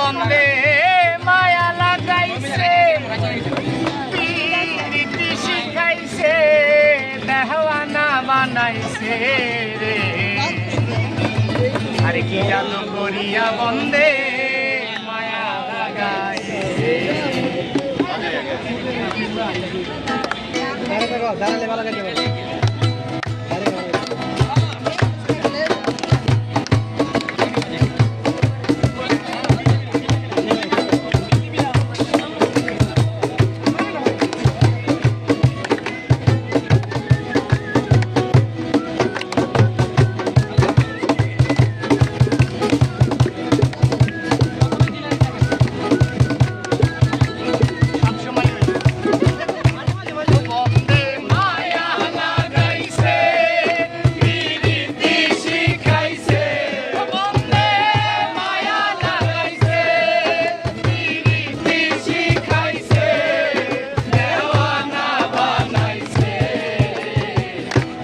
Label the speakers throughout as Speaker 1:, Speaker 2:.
Speaker 1: বন্ধে মায়া লাগাইছে। রীতি শিখাইছে দেহওয়ানা বানাইছে রে। আরে কি জানো করিয়া বন্দে মায়া লাগাইছে।
Speaker 2: দাঁড়ালে ভালো লাগে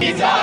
Speaker 1: Jesus!